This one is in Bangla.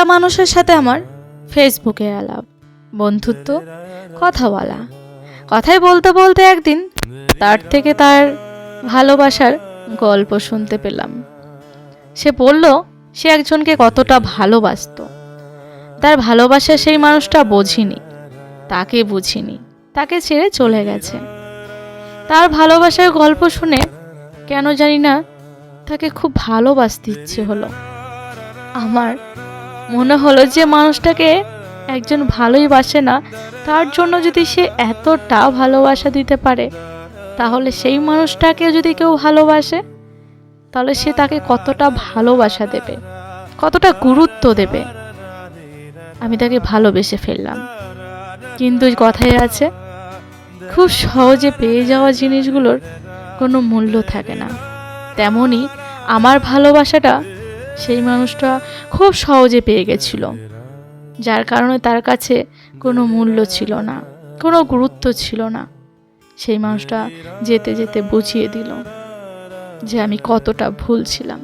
চেনা মানুষের সাথে আমার ফেসবুকে আলাপ, বন্ধুত্ব কথা বলা কথাই বলতে বলতে একদিন তার থেকে তার ভালোবাসার গল্প শুনতে পেলাম। সে বলল, সে একজনকে কতটা ভালোবাসতো। তার ভালোবাসা সেই মানুষটা বোঝিনি, তাকে বুঝিনি, তাকে ছেড়ে চলে গেছে। তার ভালোবাসার গল্প শুনে কেন জানি না তাকে খুব ভালোবাসতে ইচ্ছে হলো। আমার মনে হলো যে মানুষটাকে একজন ভালোই বাসে না, তার জন্য যদি সে এতটা ভালোবাসা দিতে পারে, তাহলে সেই মানুষটাকে যদি কেউ ভালোবাসে, তাহলে সে তাকে কতটা ভালোবাসা দেবে, কতটা গুরুত্ব দেবে? আমি তাকে ভালোবেসে ফেললাম। কিন্তু কথাই আছে, খুব সহজে পেয়ে যাওয়া জিনিসগুলোর কোনো মূল্য থাকে না। তেমনই আমার ভালোবাসাটা সেই মানুষটা খুব সহজে পেয়ে গেছিল, যার কারণে তার কাছে কোনো মূল্য ছিল না, কোনো গুরুত্ব ছিল না। সেই মানুষটা যেতে যেতে বুঝিয়ে দিল যে আমি কতটা ভুল ছিলাম।